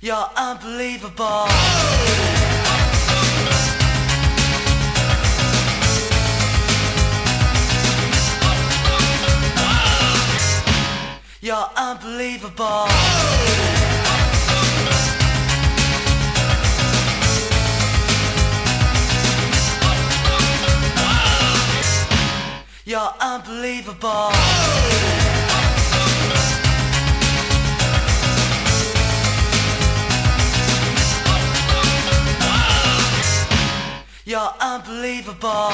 You're unbelievable. You're unbelievable. You're unbelievable. You're unbelievable.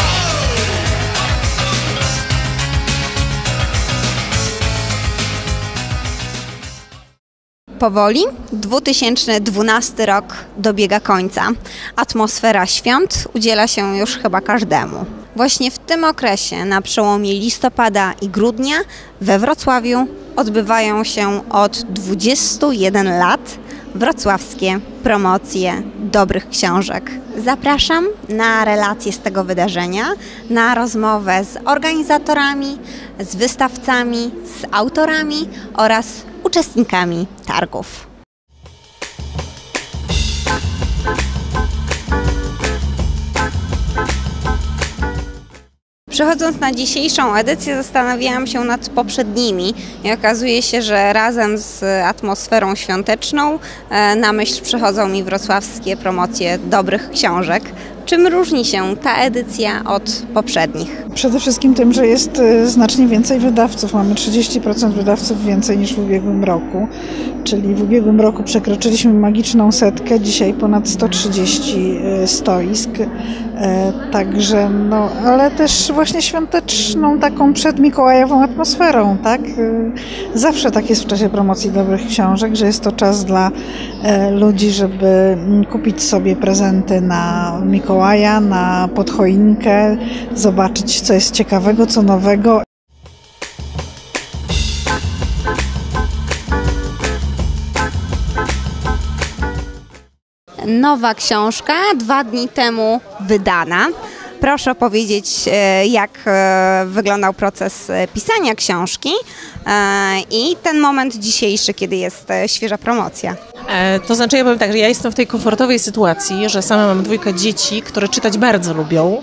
Powoli 2012 rok dobiega końca. Atmosfera świąt udziela się już chyba każdemu. Właśnie w tym okresie, na przełomie listopada i grudnia, we Wrocławiu odbywają się od 21 lat wrocławskie promocje dobrych książek. Zapraszam na relacje z tego wydarzenia, na rozmowę z organizatorami, z wystawcami, z autorami oraz uczestnikami targów. Przechodząc na dzisiejszą edycję, zastanawiałam się nad poprzednimi i okazuje się, że razem z atmosferą świąteczną e, na myśl przychodzą mi wrocławskie promocje dobrych książek. Czym różni się ta edycja od poprzednich? Przede wszystkim tym, że jest y, znacznie więcej wydawców. Mamy 30% wydawców więcej niż w ubiegłym roku. Czyli w ubiegłym roku przekroczyliśmy magiczną setkę, dzisiaj ponad 130 y, stoisk. E, Także, no, ale też właśnie świąteczną, taką przedmikołajową atmosferą, tak? Y, Zawsze tak jest w czasie promocji dobrych książek, że jest to czas dla e, ludzi, żeby mm, kupić sobie prezenty na Mikołaja, na podchoinkę, zobaczyć co jest ciekawego, co nowego. Nowa książka, dwa dni temu wydana. Proszę opowiedzieć, e, jak e, wyglądał proces e, pisania książki i ten moment dzisiejszy, kiedy jest świeża promocja. To znaczy, ja powiem tak, że ja jestem w tej komfortowej sytuacji, że sama mam dwójkę dzieci, które czytać bardzo lubią.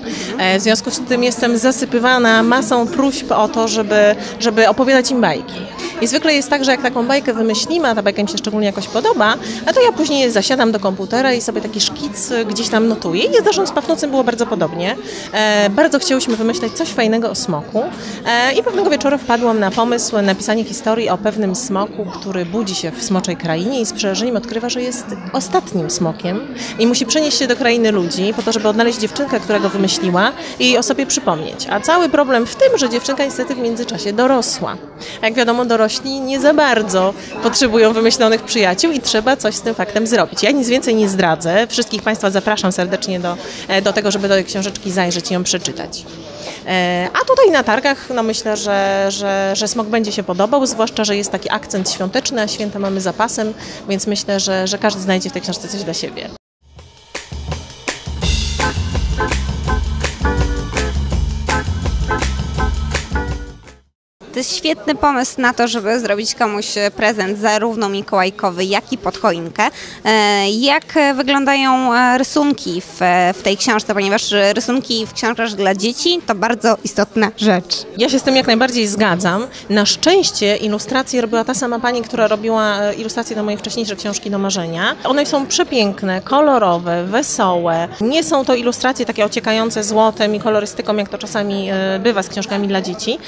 W związku z tym jestem zasypywana masą próśb o to, żeby, żeby opowiadać im bajki. I zwykle jest tak, że jak taką bajkę wymyślimy, a ta bajka mi się szczególnie jakoś podoba, a to ja później zasiadam do komputera i sobie taki szkic gdzieś tam notuję. I zresztą z Pafnucem było bardzo podobnie. E, Bardzo chciałyśmy wymyśleć coś fajnego o smoku E, i pewnego wieczoru wpadłam na pomysł napisania historii o pewnym smoku, który budzi się w smoczej krainie i z przerażeniem odkrywa, że jest ostatnim smokiem i musi przenieść się do krainy ludzi po to, żeby odnaleźć dziewczynkę, która go wymyśliła i o sobie przypomnieć. A cały problem w tym, że dziewczynka niestety w międzyczasie dorosła. Jak wiadomo, dorośli nie za bardzo potrzebują wymyślonych przyjaciół i trzeba coś z tym faktem zrobić. Ja nic więcej nie zdradzę. Wszystkich Państwa zapraszam serdecznie do, e, do tego, żeby do tej książeczki zajrzeć i ją przeczytać. E, A tutaj na targach, no myślę, że, że, że smok będzie się podobał, zwłaszcza, że jest taki akcent świąteczny, a święta mamy zapasem, więc myślę, że, że każdy znajdzie w tej książce coś dla siebie. Jest świetny pomysł na to, żeby zrobić komuś e, prezent zarówno mikołajkowy, jak i pod choinkę. E, Jak wyglądają e, rysunki w, w tej książce, ponieważ rysunki w książkach dla dzieci to bardzo istotna rzecz. Ja się z tym jak najbardziej zgadzam. Na szczęście ilustracje robiła ta sama pani, która robiła ilustracje do mojej wcześniejszej książki do marzenia. One są przepiękne, kolorowe, wesołe. Nie są to ilustracje takie ociekające złotem i kolorystyką, jak to czasami bywa z książkami dla dzieci,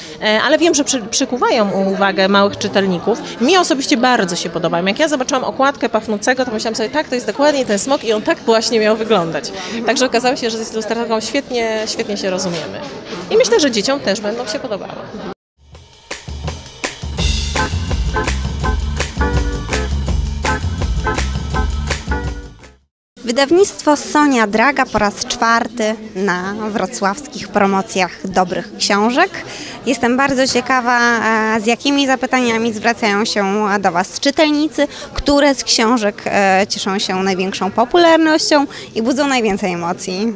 ale wiem, że przy, przykuwają uwagę małych czytelników. Mi osobiście bardzo się podobają. Jak ja zobaczyłam okładkę Pafnucego, to myślałam sobie, tak, to jest dokładnie ten smok i on tak właśnie miał wyglądać. Także okazało się, że z ilustratorką świetnie, świetnie się rozumiemy. I myślę, że dzieciom też będą się podobały. Wydawnictwo Sonia Draga po raz czwarty na wrocławskich promocjach dobrych książek. Jestem bardzo ciekawa, e, z jakimi zapytaniami zwracają się do Was czytelnicy, które z książek e, cieszą się największą popularnością i budzą najwięcej emocji.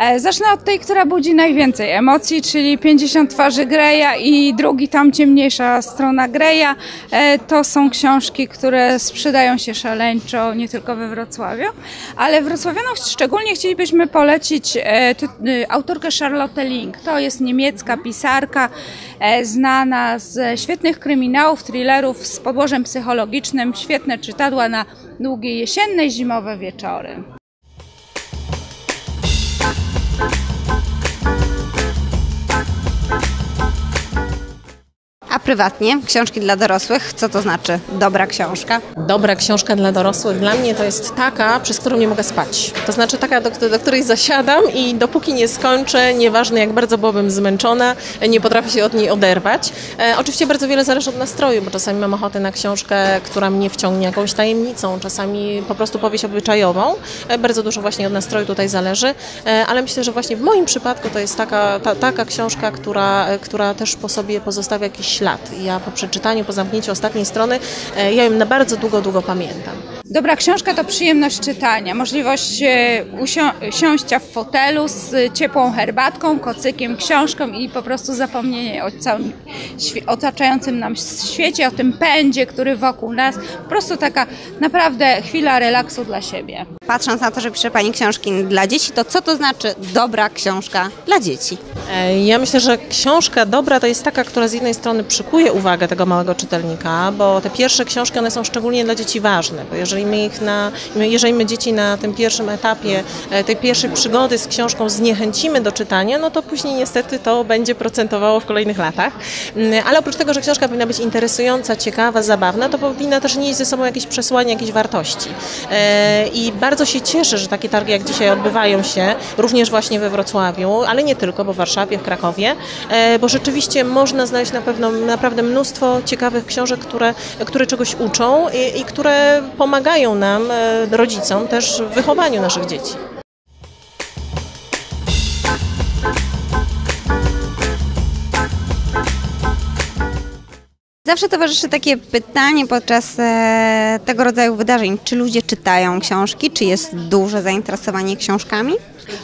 E, Zacznę od tej, która budzi najwięcej emocji, czyli 50 twarzy Greya i drugi tam ciemniejsza strona Greya. E, To są książki, które sprzedają się szaleńczo nie tylko we Wrocławiu, ale wrocławianom szczególnie chcielibyśmy polecić e, autorkę Charlotte Link. To jest niemiecka pisarka, znana z świetnych kryminałów, thrillerów z podłożem psychologicznym, świetne czytadła na długie jesienne zimowe wieczory. Prywatnie, książki dla dorosłych, co to znaczy dobra książka? Dobra książka dla dorosłych dla mnie to jest taka, przez którą nie mogę spać. To znaczy taka, do, do której zasiadam i dopóki nie skończę, nieważne jak bardzo byłabym zmęczona, nie potrafię się od niej oderwać. E, oczywiście bardzo wiele zależy od nastroju, bo czasami mam ochotę na książkę, która mnie wciągnie jakąś tajemnicą, czasami po prostu powieść obyczajową. E, bardzo dużo właśnie od nastroju tutaj zależy, e, ale myślę, że właśnie w moim przypadku to jest taka, ta, taka książka, która, e, która też po sobie pozostawia jakiś ślad. Ja po przeczytaniu, po zamknięciu ostatniej strony, e, ja ją na bardzo długo, długo pamiętam. Dobra książka to przyjemność czytania, możliwość e, usio- siąścia w fotelu z ciepłą herbatką, kocykiem, książką i po prostu zapomnienie o całym otaczającym nam świecie, o tym pędzie, który wokół nas. Po prostu taka naprawdę chwila relaksu dla siebie. Patrząc na to, że pisze Pani książki dla dzieci, to co to znaczy dobra książka dla dzieci? E, Ja myślę, że książka dobra to jest taka, która z jednej strony przykuje uwagę tego małego czytelnika, bo te pierwsze książki one są szczególnie dla dzieci ważne, bo jeżeli my ich na, jeżeli my dzieci na tym pierwszym etapie e, tej pierwszej przygody z książką zniechęcimy do czytania, no to później niestety to będzie procentowało w kolejnych latach. Mm, Ale oprócz tego, że książka powinna być interesująca, ciekawa, zabawna, to powinna też nieść ze sobą jakieś przesłanie, jakieś wartości. E, I bardzo się cieszę, że takie targi jak dzisiaj odbywają się, również właśnie we Wrocławiu, ale nie tylko, bo w Warszawie, w Krakowie, e, bo rzeczywiście można znaleźć na pewno naprawdę mnóstwo ciekawych książek, które, które czegoś uczą i, i które pomagają nam, e, rodzicom, też w wychowaniu naszych dzieci. Zawsze towarzyszy takie pytanie podczas e, tego rodzaju wydarzeń, czy ludzie czytają książki, czy jest duże zainteresowanie książkami?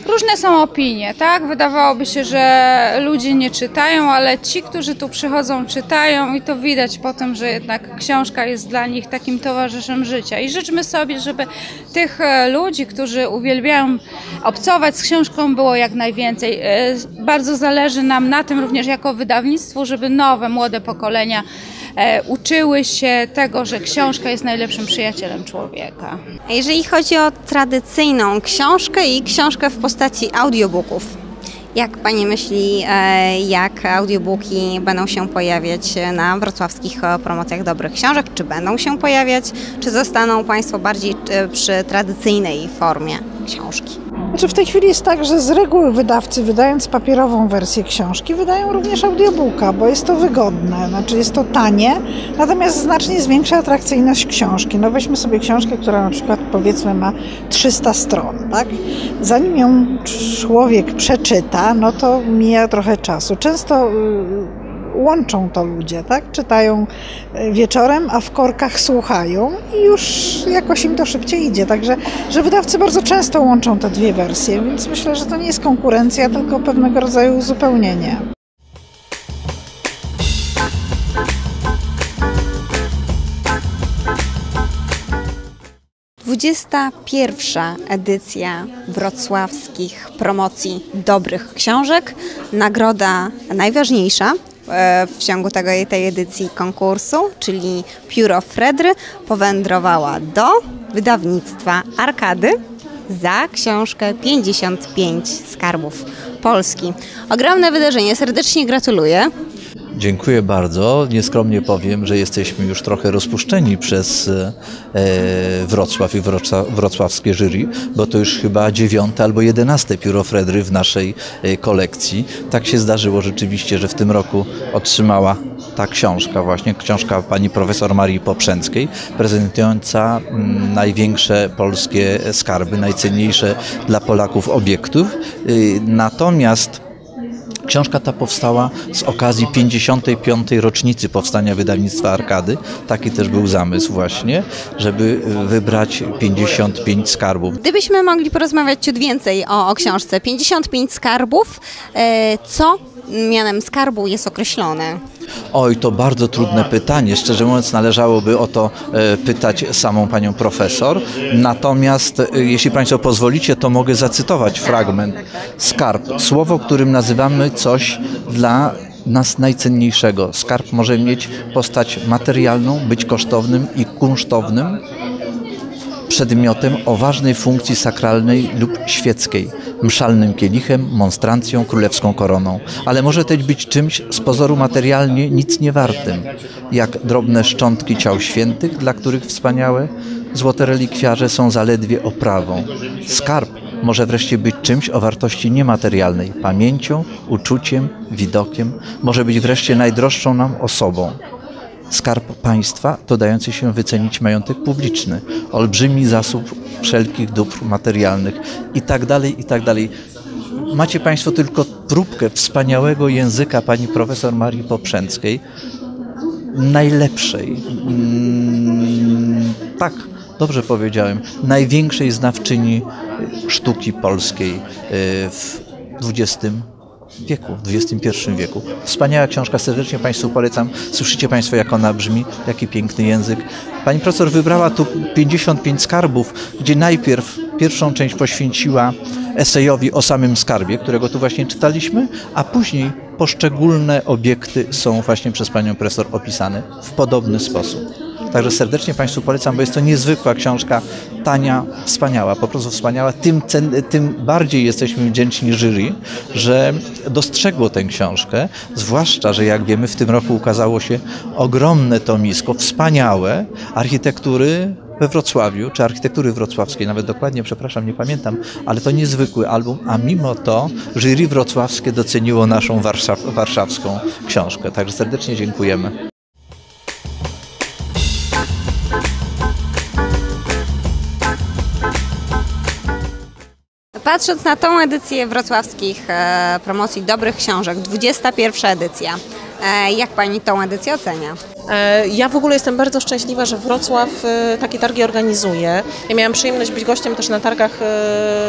Różne są opinie, tak? Wydawałoby się, że ludzie nie czytają, ale ci, którzy tu przychodzą, czytają i to widać po tym, że jednak książka jest dla nich takim towarzyszem życia. I życzmy sobie, żeby tych e, ludzi, którzy uwielbiają obcować z książką, było jak najwięcej. E, Bardzo zależy nam na tym również jako wydawnictwu, żeby nowe, młode pokolenia uczyły się tego, że książka jest najlepszym przyjacielem człowieka. Jeżeli chodzi o tradycyjną książkę i książkę w postaci audiobooków, jak Pani myśli, e, jak audiobooki będą się pojawiać na wrocławskich e, promocjach dobrych książek? Czy będą się pojawiać, czy zostaną Państwo bardziej e, przy tradycyjnej formie książki? Znaczy w tej chwili jest tak, że z reguły wydawcy wydając papierową wersję książki wydają również audiobooka, bo jest to wygodne, znaczy jest to tanie, natomiast znacznie zwiększa atrakcyjność książki. No weźmy sobie książkę, która na przykład powiedzmy ma 300 stron, tak? Zanim ją człowiek przeczyta, no to mija trochę czasu. Często y, łączą to ludzie, tak? Czytają y, wieczorem, a w korkach słuchają i już jakoś im to szybciej idzie. Także, że wydawcy bardzo często łączą te dwie wersje, więc myślę, że to nie jest konkurencja, tylko pewnego rodzaju uzupełnienie. Dwudziesta pierwsza edycja wrocławskich promocji dobrych książek. Nagroda najważniejsza e, w ciągu tego, tej edycji konkursu, czyli Pióro Fredry, powędrowała do wydawnictwa Arkady za książkę 55 skarbów Polski. Ogromne wydarzenie, serdecznie gratuluję. Dziękuję bardzo. Nieskromnie powiem, że jesteśmy już trochę rozpuszczeni przez e, Wrocław i wrocła, wrocławskie jury, bo to już chyba dziewiąte albo jedenaste pióro Fredry w naszej e, kolekcji. Tak się zdarzyło rzeczywiście, że w tym roku otrzymała ta książka właśnie, książka pani profesor Marii Poprzęckiej, prezentująca mm, największe polskie skarby, najcenniejsze dla Polaków obiektów. Y, Natomiast Książka ta powstała z okazji 55. rocznicy powstania wydawnictwa Arkady. Taki też był zamysł właśnie, żeby wybrać 55 skarbów. Gdybyśmy mogli porozmawiać ciut więcej o, o książce 55 skarbów, e, co mianem skarbu jest określone? Oj, to bardzo trudne pytanie. Szczerze mówiąc, należałoby o to e, pytać samą panią profesor. Natomiast, e, jeśli państwo pozwolicie, to mogę zacytować fragment. Skarb, słowo, którym nazywamy coś dla nas najcenniejszego. Skarb może mieć postać materialną, być kosztownym i kunsztownym, przedmiotem o ważnej funkcji sakralnej lub świeckiej, mszalnym kielichem, monstrancją, królewską koroną, ale może też być czymś z pozoru materialnie nic nie wartym, jak drobne szczątki ciał świętych, dla których wspaniałe złote relikwiarze są zaledwie oprawą. Skarb może wreszcie być czymś o wartości niematerialnej, pamięcią, uczuciem, widokiem, może być wreszcie najdroższą nam osobą. Skarb państwa to dający się wycenić majątek publiczny, olbrzymi zasób wszelkich dóbr materialnych i tak dalej, i tak. Macie Państwo tylko próbkę wspaniałego języka pani profesor Marii Poprzęckiej, najlepszej, mm, tak, dobrze powiedziałem, największej znawczyni sztuki polskiej y, w XX wieku, w XXI wieku. Wspaniała książka, serdecznie Państwu polecam. Słyszycie Państwo, jak ona brzmi, jaki piękny język. Pani profesor wybrała tu 55 skarbów, gdzie najpierw pierwszą część poświęciła esejowi o samym skarbie, którego tu właśnie czytaliśmy, a później poszczególne obiekty są właśnie przez Panią profesor opisane w podobny sposób. Także serdecznie Państwu polecam, bo jest to niezwykła książka, tania, wspaniała, po prostu wspaniała. Tym, cen, tym bardziej jesteśmy wdzięczni jury, że dostrzegło tę książkę, zwłaszcza, że jak wiemy w tym roku ukazało się ogromne tomisko, wspaniałe architektury we Wrocławiu, czy architektury wrocławskiej, nawet dokładnie, przepraszam, nie pamiętam, ale to niezwykły album, a mimo to jury wrocławskie doceniło naszą warszaw, warszawską książkę. Także serdecznie dziękujemy. Patrząc na tą edycję wrocławskich e, promocji dobrych książek, 21 edycja, e, jak Pani tą edycję ocenia? E, Ja w ogóle jestem bardzo szczęśliwa, że Wrocław e, takie targi organizuje. Ja miałam przyjemność być gościem też na targach e,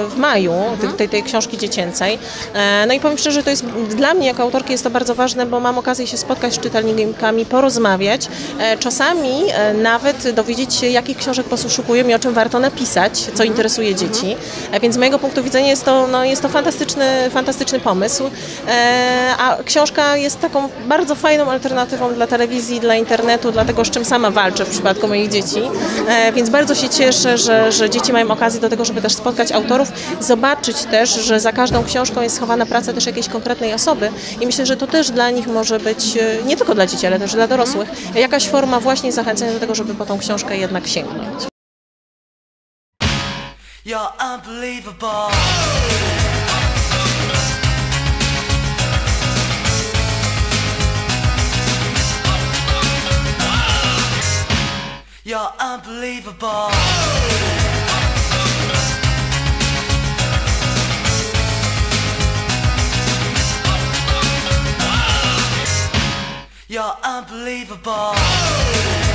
w maju tej, tej, tej książki dziecięcej. No i powiem szczerze, to jest dla mnie jako autorki jest to bardzo ważne, bo mam okazję się spotkać z czytelnikami, porozmawiać, czasami nawet dowiedzieć się, jakich książek poszukują i o czym warto napisać, co interesuje dzieci. E, Więc z mojego punktu widzenia jest to, no, jest to fantastyczny, fantastyczny pomysł. A książka jest taką bardzo fajną alternatywą dla telewizji, dla internetu, dlatego z czym sama walczę w przypadku moich dzieci. E, Więc bardzo się cieszę, że, że dzieci mają okazję do tego, żeby też spotkać autorów, zobaczyć też, że za każdą książką jest schowana praca też jakiejś konkretnej osoby i myślę, że to też dla nich może być, e, nie tylko dla dzieci, ale też dla dorosłych, jakaś forma właśnie zachęcenia do tego, żeby po tą książkę jednak sięgnąć. You're unbelievable. You're unbelievable. You're unbelievable.